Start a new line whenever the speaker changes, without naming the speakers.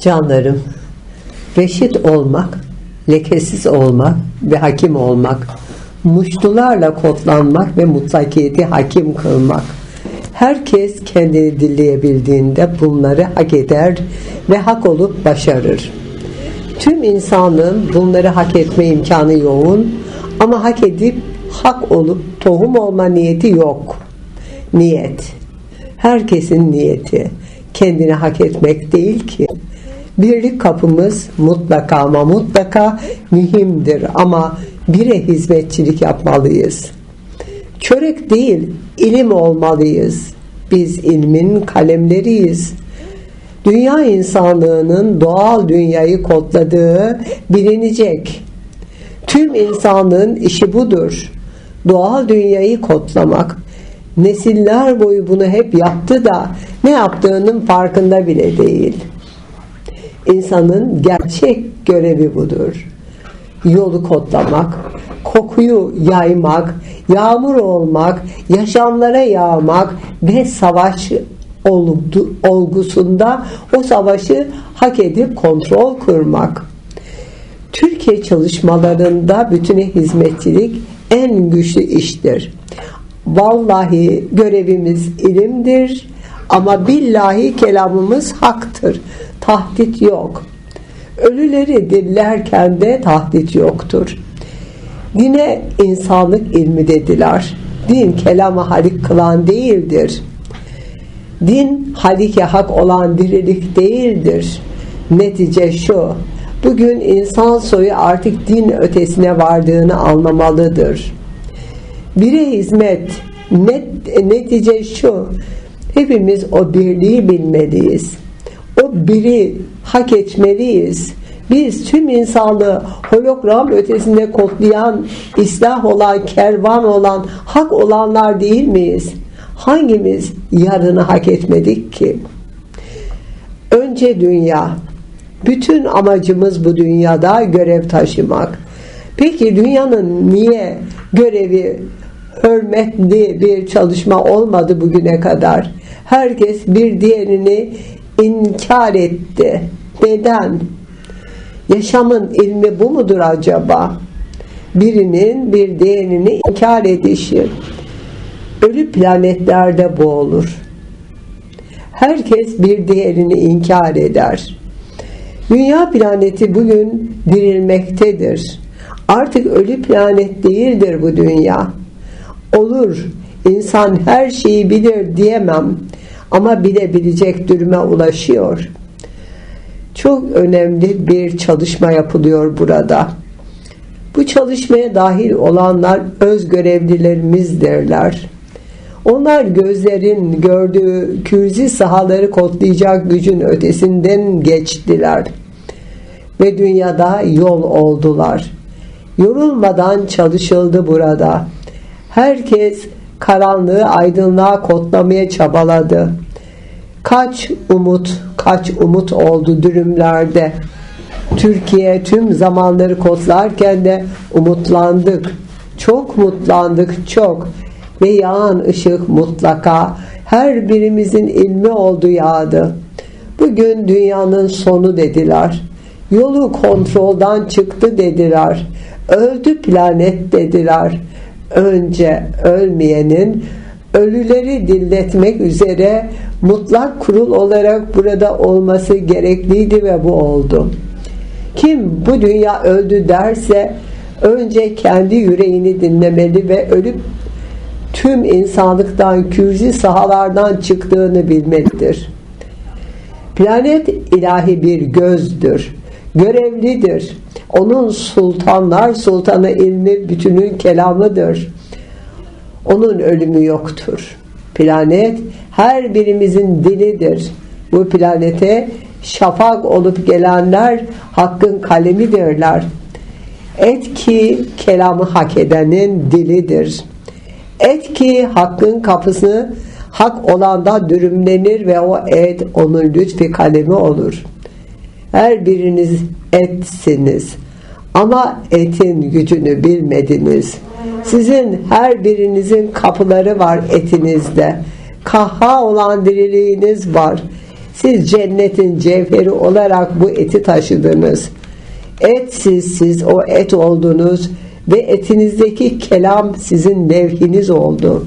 Canlarım, reşit olmak, lekesiz olmak ve hakim olmak, muştularla kodlanmak ve mutlakiyeti hakim kılmak. Herkes kendini dinleyebildiğinde bunları hak eder ve hak olup başarır. Tüm insanlığın bunları hak etme imkanı yoğun ama hak edip hak olup tohum olma niyeti yok. Niyet. Herkesin niyeti. Kendini hak etmek değil ki. Birlik kapımız mutlaka ama mutlaka mühimdir ama bire hizmetçilik yapmalıyız. Çörek değil, ilim olmalıyız. Biz ilmin kalemleriyiz. Dünya insanlığının doğal dünyayı kodladığı bilinecek. Tüm insanlığın işi budur. Doğal dünyayı kodlamak. Nesiller boyu bunu hep yaptı da ne yaptığının farkında bile değil. İnsanın gerçek görevi budur. Yolu kodlamak, kokuyu yaymak, yağmur olmak, yaşamlara yağmak ve savaş olgusunda o savaşı hak edip kontrol kurmak. Türkiye çalışmalarında bütüne hizmetçilik en güçlü iştir. Vallahi görevimiz ilimdir ama billahi kelamımız haktır. Tahdit yok. Ölüleri dillerken de tahdit yoktur. Dine insanlık ilmi dediler. Din kelamı halik kılan değildir. Din halike hak olan dirilik değildir. Netice şu. Bugün insan soyu artık din ötesine vardığını anlamalıdır. Bire hizmet net, netice şu. Hepimiz o birliği bilmeliyiz. Biri hak etmeliyiz. Biz tüm insanlığı hologram ötesinde kodlayan, islah olan, kervan olan, hak olanlar değil miyiz? Hangimiz yarını hak etmedik ki? Önce dünya. Bütün amacımız bu dünyada görev taşımak. Peki dünyanın niye görevi hürmetli bir çalışma olmadı bugüne kadar? Herkes bir diğerini inkar etti. Neden? Yaşamın ilmi bu mudur acaba? Birinin bir diğerini inkar edişi. Ölü planetlerde bu olur. Herkes bir diğerini inkar eder. Dünya planeti bugün dirilmektedir. Artık ölü planet değildir bu dünya. Olur, insan her şeyi bilir diyemem ama bilebilecek duruma ulaşıyor. Çok önemli bir çalışma yapılıyor burada. Bu çalışmaya dahil olanlar öz görevlilerimizdirler. Onlar gözlerin gördüğü kürzi sahaları kodlayacak gücün ötesinden geçtiler ve dünyada yol oldular. Yorulmadan çalışıldı burada. Herkes karanlığı aydınlığa kodlamaya çabaladı. Kaç umut, kaç umut oldu dürümlerde. Türkiye tüm zamanları kodlarken de umutlandık. Çok mutlandık, çok. Ve yağan ışık mutlaka her birimizin ilmi oldu yağdı. Bugün dünyanın sonu dediler. Yolu kontroldan çıktı dediler. Öldü planet dediler. Önce ölmeyenin ölüleri dilletmek üzere mutlak kurul olarak burada olması gerekliydi ve bu oldu. Kim bu dünya öldü derse önce kendi yüreğini dinlemeli ve ölüp tüm insanlıktan kürzi sahalardan çıktığını bilmelidir. Planet ilahi bir gözdür. Görevlidir. Onun sultanlar sultanı ilmi bütünün kelamıdır. Onun ölümü yoktur. Planet her birimizin dilidir. Bu planete şafak olup gelenler hakkın kalemidirler. Et ki kelamı hak edenin dilidir. Et ki hakkın kapısı hak olanda dürümlenir ve o et onun lütfi kalemi olur. Her biriniz etsiniz. Ama etin gücünü bilmediniz. Sizin her birinizin kapıları var etinizde. Kahha olan diriliğiniz var. Siz cennetin cevheri olarak bu eti taşıdınız. Et siz, siz o et oldunuz ve etinizdeki kelam sizin levhiniz oldu.